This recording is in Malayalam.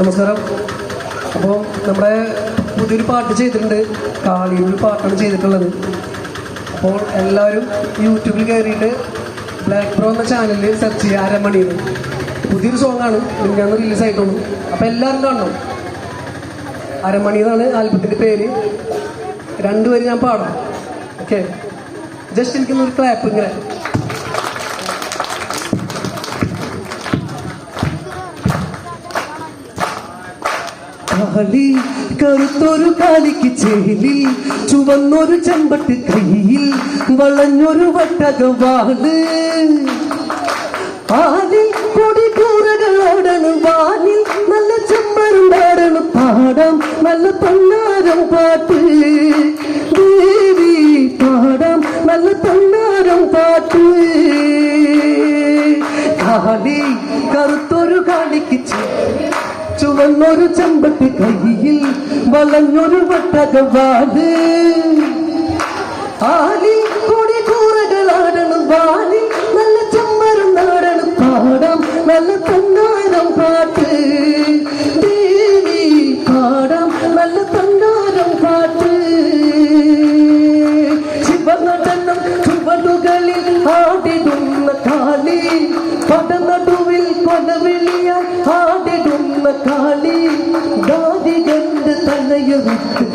നമസ്കാരം. അപ്പോൾ നമ്മുടെ പുതിയൊരു പാട്ട് ചെയ്തിട്ടുണ്ട്. കാളിയൊരു പാട്ടാണ് ചെയ്തിട്ടുള്ളത്. അപ്പോൾ എല്ലാവരും യൂട്യൂബിൽ കയറിയിട്ട് ബ്ലാക്ക് ബ്രോ എന്ന ചാനലിൽ സെർച്ച് ചെയ്യുക അരമണിയിൽ പുതിയൊരു സോങ്ങാണ് മിനിഞ്ഞാന്ന് റിലീസ് ആയിട്ടുള്ളൂ. അപ്പോൾ എല്ലാവരും കാണണം. അരമണി എന്നാണ് ആൽബത്തിന്റെ പേര്. രണ്ടുപേരും ഞാൻ പാടാം. ഓക്കെ ജസ്റ്റ് എനിക്കൊന്നൊരു ക്ലാപ്പ് ഇങ്ങനെ. കാളി കറുത്തൊരു കാലിക്ക് ചേലി ചുവന്നൊരു ചെമ്പട്ട് കയ്യിൽ വളഞ്ഞൊരു വട്ടകവാൾ ആലിൽ കൊടി കൂറകളോടണ് വാനിൽ നല്ല ചെമ്മരുണ്ടാടണ് പാടാം നല്ല പന്നാരം പാട്ട്. ദേവി പാടാം നല്ല പന്നാരം പാട്ട്. കാളി കറുത്തൊരു കാളിക്ക് ചുവന്നൊരു ചമ്പത്തി കയ്യിൽ വളഞ്ഞൊരു വട്ടകവാൽ. ആലി കൊടി കൂറകളാടണം വാലി നല്ല ചമ്മരം നാടണം പാടാം നല്ല തന്നാരം പാട്ട്. ദേവി പാടാം നല്ല തന്നാരം പാട്ട്. ശിവനടനം ചുവടുകളിൽ ആടിടുന്ന കാലി പടനടുവിൽ കൊലവിളിയാൽ ആടിടുന്ന காளி தாதி கண்டு தன்னையை விட்டு